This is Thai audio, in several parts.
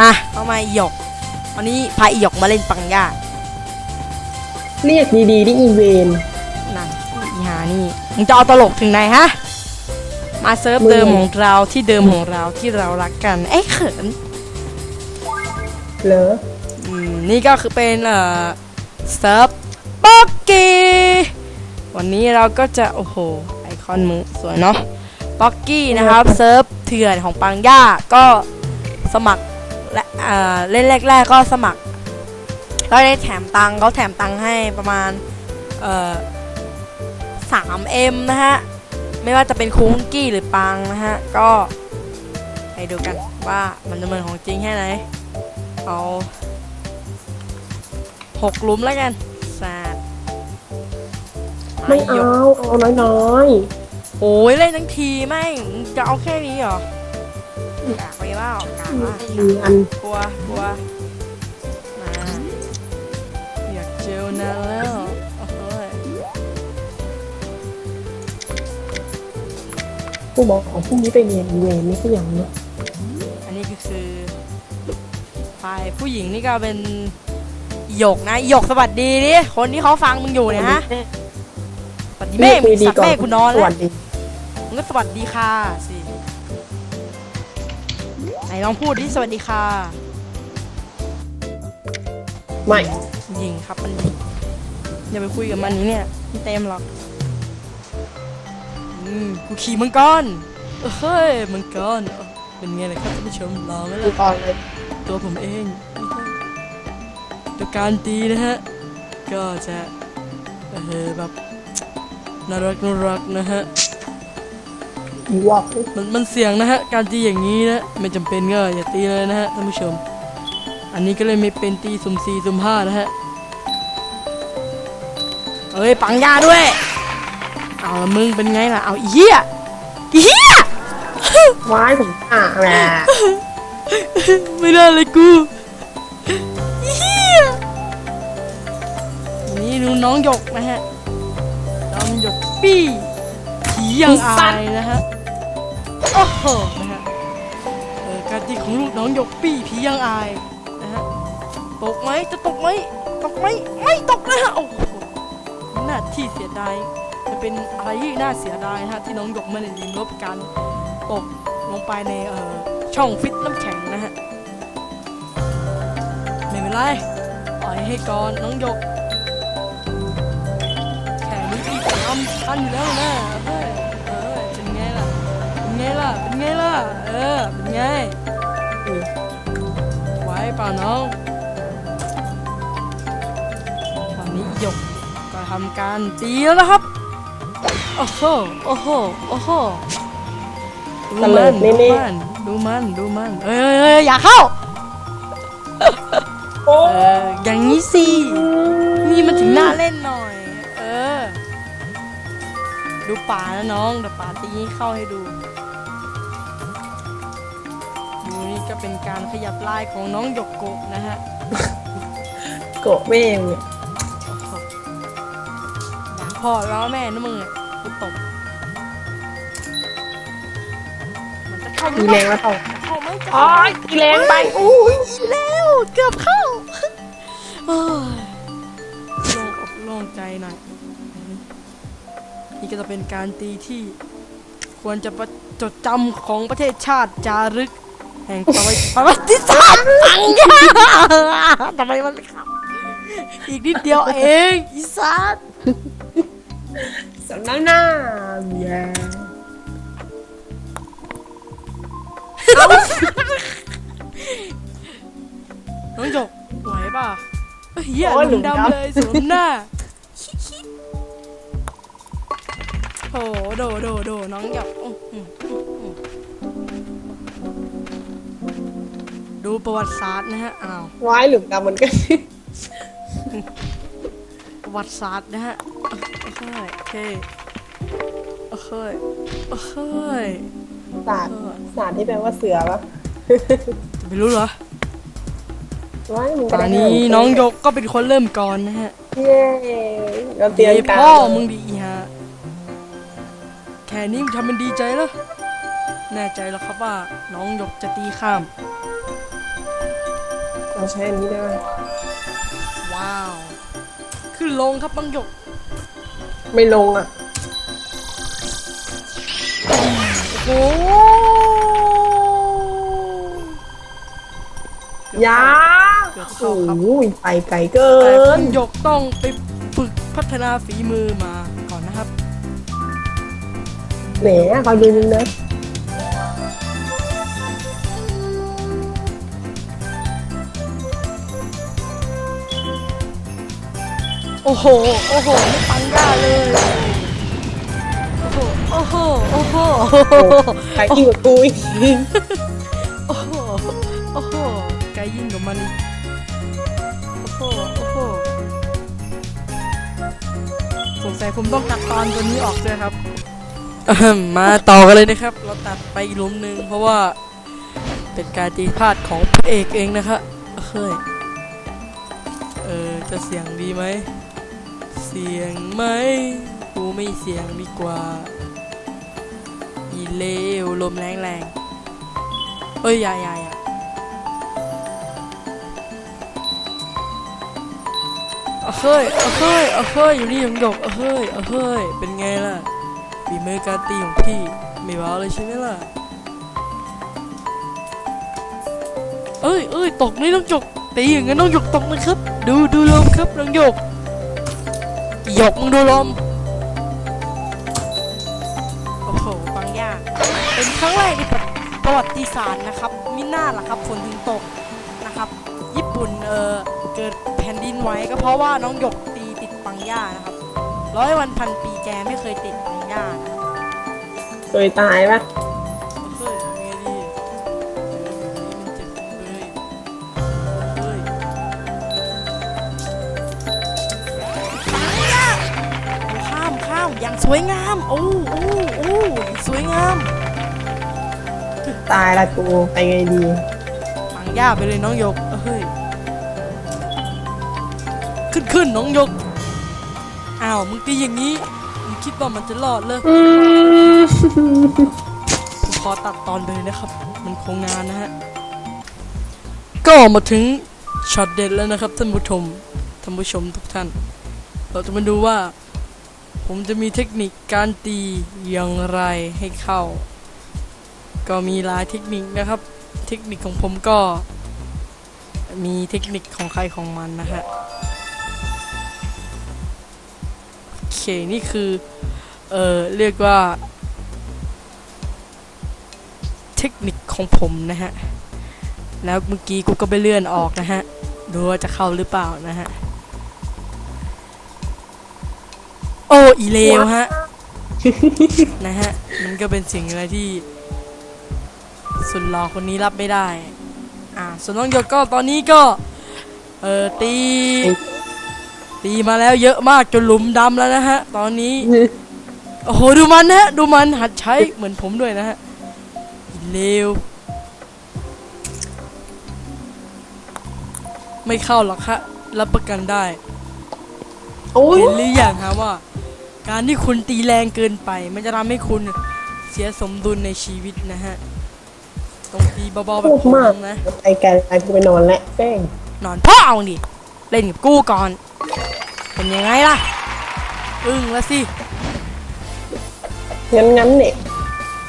มาเข้ามาอีหยกวันนี้พาอีหยกมาเล่นปังย่าเรียกดีๆที่อีเวนนั่นอีหานี่มึงจะเอาตลกถึงไหนฮะ มาเซิร์ฟมึงเดิมของเราที่เดิมของเราที่เรารักกัน เอ้ยเขินเหรออืมนี่ก็คือเป็นเอ่อเซิร์ฟป๊อกกี้วันนี้เราก็จะโอ้โหไอคอนมึงสวยเนาะป๊อกกี้นะครับเซิร์ฟเถื่อนของปังย่าก็สมัครและ เอ่อเล่นแรกๆก็สมัครก็ได้แถมตังค์เขาแถมตังค์ให้ประมาณเอ่อสามเอ็มนะฮะ ไม่ว่าจะเป็นคุงกี้หรือปังนะฮะ ก็ไปดูกันว่ามันจะเหมือนของจริงแค่ไหน เอาหกหลุมแล้วกันสาดไม่เอา เอาน้อยโอ้ยเล่นทั้งทีแม่งจะเอาแค่นี้เหรอ กากไปว่ากากว่าๆมีอันกลัวกลัวมาอยากเจอนานแล้วโอ้โหยผู้บอกของพรุ่งนี้ไปเรียนอีเวนนี่ก็อย่างเนี้ยอันนี้ก็คือฝ่ายผู้หญิงนี่ก็เป็นหยกนะหยกสวัสดีดิคนที่เขาฟังมึงอยู่เนี่ยฮะสวัสดีแม่มึงสัตว์แม่กูนอนสแล้ววัสดีมึงก็สวัสดีค่ะสิ ไหนลองพูดดิสวัสดีค่ะ ไม่ ยิงครับมันยิงอย่าไปคุยกับมันนี้เนี่ยไม่เต็มหรอก อืมกูขี่มังกรเออเฮ้ยมังกรเออเป็นไงล่ะครับท่านผู้ชมรอไหมดูล่ะก่อนเลยตัวผมเองตัวการตีนะฮะ ก็จะเออแบบน่ารักน่ารักนะฮะอี วอกมันมันเสี่ยงนะฮะ การตีอย่างนี้นะ ไม่จำเป็นก็อย่าตีเลยนะฮะท่านผู้ชม อันนี้ก็เลยไม่เป็นตีสุ่มสี่สุ่มห้านะฮะ เอ้ยปังยาด้วย เอาละมึงเป็นไงล่ะ เอาอีเหี้ยอีเหี้ยไว้ผมอะแหละไม่ได้เลยกูอีเหี้ยนี่ดูน้องหยกนะฮะ น้องหยกปี้ผียังอายนะฮะ โอ้โหนะฮะเออการตีของลูกน้องหยกปี้ผียังอายนะฮะตกไหมจะตกไหมตกไหมไม่ตกนะฮะโอ้โหน่าที่เสียดายจะเป็นอะไรที่น่าเสียดายฮะที่น้องหยกไม่ได้ยินลบการตกลงไปในเอ่อช่องฟิตน้ำแข็งนะฮะไม่เป็นไรปล่อยให้ก่อนน้องหยกแข่นี้พี่ทำทันอยู่แล้วนะ เป็นไงล่ะเป็นไงล่ะ เออ เป็นไงเออไหวเปล่าน้องตอนนี้หยกก็ทำการตีแล้วนะครับ โอ้โห โอ้โห โอ้โห ดูมันดูมัน ดูมัน ดูมัน เอ้ยเอ้ยเอ้ยอย่าเข้า โอ้เออ อย่างนี้สิ นี่มันถึงน่าเล่นหน่อย เออ ดูป่านะน้องเดี๋ยวป่าตีให้เข้าให้ดูดู นี่ก็เป็นการขยับลายของน้องหยกโกะนะฮะโกะแม่งเนี่ยด่าพ่อแล้วแม่นะมึงอะกูตบมันจะเข้าหรืมีอเปแรล่างแล้วเปล่าเข้าไหมจะอ๋อเข้าไหมอีแรงไปอู้อุ้ยแล้วเกือบเข้าโอ้ยโล่งอกโล่งใจหน่อยนี่ก็จะเป็นการตีที่ ควรจะประจดจำของประเทศชาติจารึกแห่งประวัติประวัติศาสตร์ปังยาทำไมมันไม่เข้าอีกนิดเดียวเองอีสานสำนักหน้าเมียน้องหยกไหวป่ะเฮ้ยเหี้ยหลุมดำเลยสวมหน้าโอ้โหโดโดโดน้องหยกอื้อ ดูประวัติศาสตร์นะฮะ อ้าวไว้หลุมดำมันก็ประวัติศาสตร์นะฮะโอเคโอเคโอเคโอเคศาสตร์ศาสตร์ที่แปลว่าเสือปะจะไปรู้เหรอไว้มึงตอนนี้น้องยกก็เป็นคนเริ่มก่อนนะฮะเย้เราเตรียมเย้การพ่อมึงดีฮะ แค่นี้มึงทำเป็นดีใจแล้วแน่ใจแล้วครับว่า น้องยกจะตีข้าม เราใช้อันนี้ได้ไหมว้าวขึ้นลงครับบางหยก ไม่ลงอะ โอ้โหยาเกือบเข้าโอ้ครับโหไปไกลเกิแต่คุนณหยกต้องไปฝึกพัฒนาฝีมือมาก่อนนะครับ แหมคอยดูนึงนะ อ้โห โอ้โหไม่ปังย่าเลย โอ้โห โอ้โห โอ้โห ใครยิ่งกว่ากูอีกโอ้โห โอ้โหไกลยิ่งกว่ามันอีกโอ้โห โอ้โห สงสัยผมต้องตัดตอนตัวนี้ออกด้วยครับ มาต่อกันเลยนะครับ เราตัดไปลุมหนึ่งเพราะว่าเป็นการตีพลาดของพระเอกเองนะครับเฮ้ย เออ จะเสียงดีไหม เสียงไหมกูไม่เสียงดีกว่าอีเลวลมแรงแรงเอ้ยยายาย่าเอาเฮ้ยเอาเฮ้ยเอาเฮ้ยอยู่นี่หยงหยกเอาเฮ้ยเอาเฮ้ยเป็นไงล่ะฝีมือการตีของพี่ไม่ว้าเลยใช่ไหมล่ะเอ้ยเอ้ยตกนี่น้องหยกตีอย่างนั้นน้องหยกตกนะครับ ดูดูลมครับน้องหยก หยกมึงดูลม โอ้โหบางอย่างเป็นครั้งแรกในประวัติศาสตร์นะครับ มิน่าล่ะครับฝนถึงตกนะครับ ญี่ปุ่นเออเกิดแผ่นดินไหวก็เพราะว่าน้องหยกตีติดปังย่านะครับ ร้อยวันพันปีแกไม่เคยติดปังย่านะเคยตายปะ อย่างสวยงามโอ้โอ้โอ้อย่างสวยงามตายละกูไปไงดีปังย่าไปเลยน้องหยกเฮ้ยขึ้นขึ้นน้องหยกอ้าวมึงตีอย่างนี้มึงคิดว่ามันจะรอดเลยอืมผมขอตัดตอนไปเลยนะครับ มันคงงานนะฮะก็มาถึงช็อตเด็ดแล้วนะครับท่านผู้ชมท่านผู้ชมทุกท่าน เราจะมาดูว่า ผมจะมีเทคนิคการตีอย่างไรให้เข้า ก็มีหลายเทคนิคนะครับ เทคนิคของผมก็ มีเทคนิคของใครของมันนะฮะโอเคนี่คือ เออเรียกว่า เทคนิคของผมนะฮะ แล้วเมื่อกี้กูก็ไปเลื่อนออกนะฮะ ดูว่าจะเข้าหรือเปล่านะฮะ อ้อีเลวฮะ นะฮะ มันก็เป็นสิ่งอะไรที่ สุดหล่อคนนี้รับไม่ได้ อ่า ส่วนน้องหยกก็ตอนนี้ก็ เออตี ตีมาแล้วเยอะมากจนหลุมดำแล้วนะฮะ ตอนนี้ โอ้โห ดูมันนะฮะ ดูมันหัดใช้เหมือนผมด้วยนะฮะเลวไม่เข้าหรอกฮะรับประกันได้โอ้ยเห็นหรือยังฮะว่า การที่คุณตีแรงเกินไป มันจะทำให้คุณเสียสมดุลในชีวิตนะฮะต้องตีเบาๆแบบพูดผมมากนะไปไกลไปกูไปนอนแล้วแป้งนอนพ่อเอาดิ เล่นกับกูก่อน เป็นยังไงล่ะ อึ้งแล้วสิงั้นงั้นเนี่ย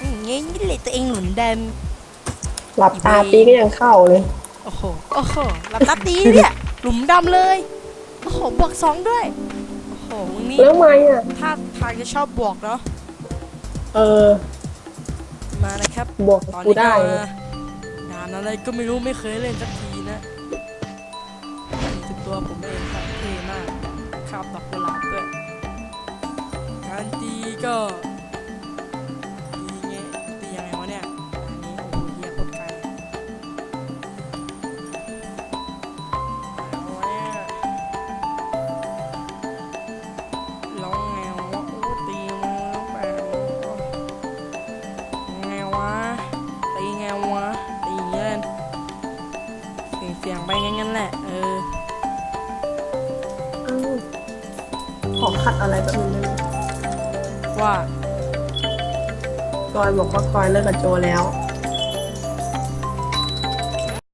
อืมงี้นี่เลยตัวเองหนุนแดนหลับตาปีก็ยังเข้าเลย โอ้โห โอ้โห หลับตาตีเนี่ย หลุมดำเลย โอ้โหบวกสองด้วย โอ้โหมึงนี่แล้วทำไมอะ ถ้าทางจะชอบบวกเนาะ เออ มานะครับบวกตอนกูนี้ก็ได้ มาด่านอะไรก็ไม่รู้ไม่เคยเล่นสักทีนะนี่คือตัวผมเองครับเท่มากคาบดอกกุหลาบด้วยการตีก็ ยงเสียงๆไปงั้นๆแหละ เออ อ้าวของขัดอะไรแบบนี้นะว่า กอยบอกว่ากอยเลิกกับโจแล้ว